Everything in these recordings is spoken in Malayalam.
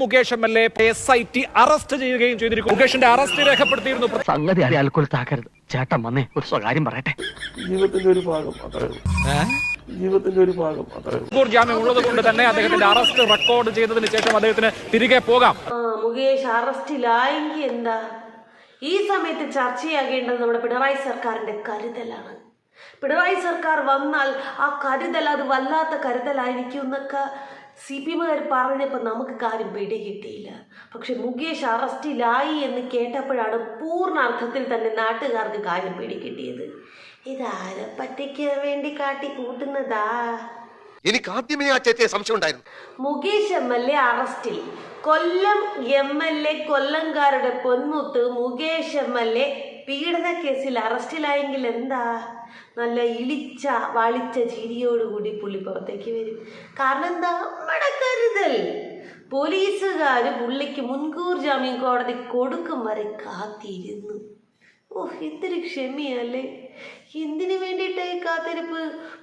Mukesh M L A S I T arrest ചെയ്യുകയും ചെയ്തിരിക്കുന്നു. മുകേഷിന്റെ അറസ്റ്റ് രേഖപ്പെടുത്തിയിരുന്നു. സംഗതി അറിയാൽക്കൊൽ താക്കരുത് ചേട്ടൻ വന്നേ ഒരു സ്വകാര്യം പറയട്ടെ. ജീവിതത്തിന്റെ ഒരു ഭാഗം അത്രേ ജീവിതത്തിന്റെ ഒരു ഭാഗം അത്രേ ജാമ്യം ഉള്ളത് കൊണ്ട് തന്നെ അദ്ദേഹത്തിന്റെ അറസ്റ്റ് റെക്കോർഡ് ചെയ്തതിന് ശേഷം അദ്ദേഹത്തിന് തിരികെ പോകാം. മുകേഷ് അറസ്റ്റിലായെങ്കിൽ എന്താ? ഈ സമയത്ത് ചർച്ചയാകേണ്ടത് നമ്മുടെ പിണറായി സർക്കാരിന്റെ കരുതലാണ്. പിണറായി സർക്കാർ വന്നാൽ ആ കരുതൽ അത് വല്ലാത്ത കരുതലായിരിക്കും എന്നൊക്കെ സി പി എമ്മുകാർ പറഞ്ഞപ്പോൾ നമുക്ക് കാര്യം പിടികിട്ടിയില്ല. പക്ഷെ മുകേഷ് അറസ്റ്റിലായി എന്ന് കേട്ടപ്പോഴാണ് പൂർണ അർത്ഥത്തിൽ തന്നെ നാട്ടുകാർക്ക് കാര്യം പിടികിട്ടിയത്. ഇതാരെ പറ്റിക്കാൻ വേണ്ടി കാട്ടി കൂട്ടുന്നതാ? എനിക്ക് ആദ്യമേ ആ ചേച്ചിയെ സംശയം ഉണ്ടായിരുന്നു. മുകേഷ് എം എൽ എ അറസ്റ്റിൽ. കൊല്ലം എം എൽ എ കൊല്ലംകാരുടെ പൊന്മുത്ത് മുകേഷ് എം എൽ എ പീഡന കേസിൽ അറസ്റ്റിലായെങ്കിൽ എന്താ? നല്ല ഇളിച്ച വളിച്ച ചിരിയോടുകൂടി പുള്ളി പുറത്തേക്ക് വരും. കാരണം എന്താ? നമ്മുടെ കരുതൽ. പോലീസുകാർ പുള്ളിക്ക് മുൻകൂർ ജാമ്യം കോടതി കൊടുക്കും വരെ കാത്തിരുന്നു. ഓ എന്തൊരു ക്ഷമയല്ലേ? എന്തിനു വേണ്ടിയിട്ടായി കാത്തിരിപ്പ്?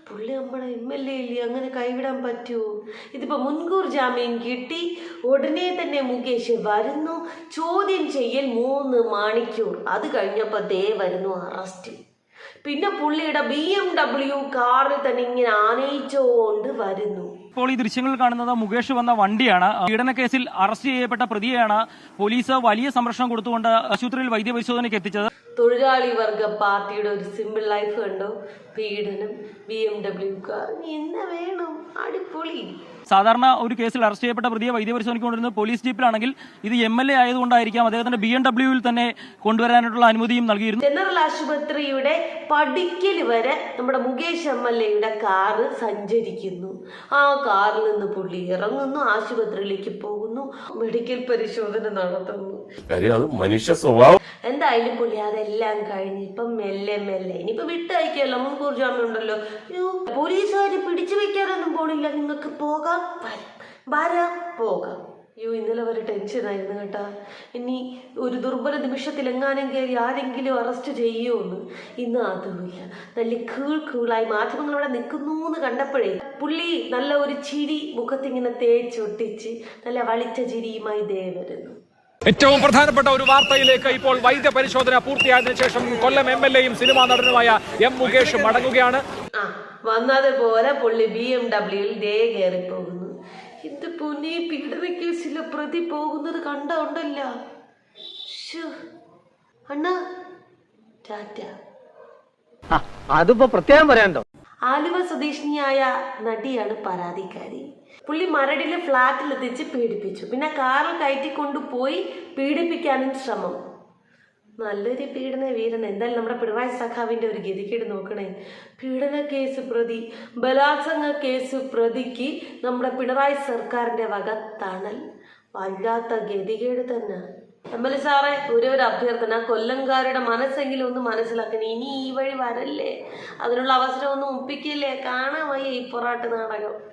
പുള്ളി നമ്മുടെ എം എൽ എ ഇല്ലേ? അങ്ങനെ കൈവിടാൻ പറ്റുമോ? ഇതിപ്പോൾ മുൻകൂർ ജാമ്യം കിട്ടി. ഉടനെ തന്നെ മുകേഷ് വരുന്നു. ചോദ്യം ചെയ്യൽ മൂന്ന് മണിക്കൂർ. അത് കഴിഞ്ഞപ്പോൾ ദേ വരുന്നു അറസ്റ്റ്. പിന്നെ പുള്ളിയുടെ ബി എം ഡബ്ല്യു കാറിൽ തന്നെ ഇങ്ങനെ ആനയിച്ചുകൊണ്ട് വരുന്നു. ഇപ്പോൾ ഈ ദൃശ്യങ്ങൾ കാണുന്നത് മുകേഷ് വന്ന വണ്ടിയാണ്. പീഡന കേസിൽ അറസ്റ്റ് ചെയ്യപ്പെട്ട പ്രതിയാണ് പോലീസ് വലിയ സംരക്ഷണം കൊടുത്തുകൊണ്ട് ആശുപത്രിയിൽ വൈദ്യപരിശോധനയ്ക്ക് എത്തിച്ചത്. തൊഴിലാളി വർഗ പാർട്ടിയുടെ ഒരു സിമ്പിൾ ലൈഫ് കണ്ടോ. പീഡനം ബി എം ഡബ്ല്യു കാർ എന്നെ വേണം? അടിപൊളി. സാധാരണ ഒരു കേസിൽ അറസ്റ്റ് ചെയ്യപ്പെട്ട പ്രതിയെ വൈദ്യപരിശോധനയ്ക്ക് കൊണ്ടുവരുന്നത് പോലീസ് ജീപ്പിലാണെങ്കിൽ ഇത് എം എൽ എ ആയതുകൊണ്ടായിരിക്കാം. അദ്ദേഹത്തിന്റെ ബി എം ഡബ്ല്യുവിൽ തന്നെ കൊണ്ടുവരാനായിട്ടുള്ള അനുമതിയും നൽകിയിരുന്നു. ജനറൽ ആശുപത്രിയുടെ പടിക്കൽ വരെ നമ്മുടെ മുകേഷ് എം എൽ എയുടെ കാറ് സഞ്ചരിക്കുന്നു. ആ കാറിൽ നിന്ന് പുള്ളി ഇറങ്ങുന്നു ആശുപത്രിയിലേക്ക് പോകുന്നു മെഡിക്കൽ പരിശോധന നടത്തുന്നു. മനുഷ്യ സ്വഭാവം. എന്തായാലും പുള്ളി അതെല്ലാം കഴിഞ്ഞ് ഇപ്പം മെല്ലെ മെല്ലെ ഇനിയിപ്പോ വിട്ടയക്കല്ലോ മുൻകൂർ ജാമ്യം ഉണ്ടല്ലോ. പോലീസുകാർ പിടിച്ചു വെക്കാനൊന്നും പോണില്ല നിങ്ങൾക്ക് പോകാം. വരാം. പോകാം. അയ്യോ ഇന്നലെ വരെ ടെൻഷനായിരുന്നു കേട്ടാ. ഇനി ഒരു ദുർബല നിമിഷത്തിൽ എങ്ങാനും കയറി ആരെങ്കിലും അറസ്റ്റ് ചെയ്യുമെന്ന് ഇന്ന് അതുമില്ല നല്ല കീൾ കീളായി മാധ്യമങ്ങൾ അവിടെ നിൽക്കുന്നു എന്ന് കണ്ടപ്പോഴേ പുള്ളി നല്ല ഒരു ചിരി മുഖത്തിങ്ങനെ തേച്ചൊട്ടിച്ച് നല്ല വളിച്ച ചിരിയുമായി ദേ വരുന്നു. ഏറ്റവും പ്രധാനപ്പെട്ട ഒരു വാർത്തയിലേക്ക് ഇപ്പോൾ വൈദ്യ പരിശോധന പൂർത്തിയായതിനു ശേഷം കൊല്ലം എം എൽ എയും സിനിമാ നടനുമായ എം മുകേഷ് മടങ്ങുകയാണ് വന്നതുപോലെ പുള്ളി ബി എം ഡബ്ല്യൂയിൽ ദേ കയറി പോകുന്നു ഇത് പൊന്നെ പീഡന കേസിലെ പ്രതി പോകുന്നത് കണ്ട ഉണ്ടല്ല അണ്ണാ ടാറ്റ. അതിപ്പോ പ്രത്യേകം പറയാണ്ടോ ആലുവ സ്വദേശിനിയായ നടിയാണ് പരാതിക്കാരി. പുള്ളി മരടിലെ ഫ്ളാറ്റിലെത്തിച്ച് പീഡിപ്പിച്ചു. പിന്നെ കാറിൽ കയറ്റി കൊണ്ടുപോയി പീഡിപ്പിക്കാനും ശ്രമം. നല്ലൊരു പീഡന വീരൻ. എന്തായാലും നമ്മുടെ പിണറായി സഖാവിന്റെ ഒരു ഗതികേട് നോക്കണേ. പീഡന കേസ് പ്രതി ബലാത്സംഗ കേസ് പ്രതിക്ക് നമ്മുടെ പിണറായി സർക്കാരിന്റെ വക തണൽ. വല്ലാത്ത ഗതികേട് തന്നെ. എം എൽ എ സാറേ ഒരു ഒരു അഭ്യർത്ഥന. കൊല്ലംകാരുടെ മനസ്സെങ്കിലും ഒന്ന് മനസ്സിലാക്കണം. ഇനി ഈ വഴി വരല്ലേ? അതിനുള്ള അവസരം ഒന്നും ഒപ്പിക്കില്ലേ? കാണാൻ വയ്യ ഈ പൊറാട്ട് നാടകം.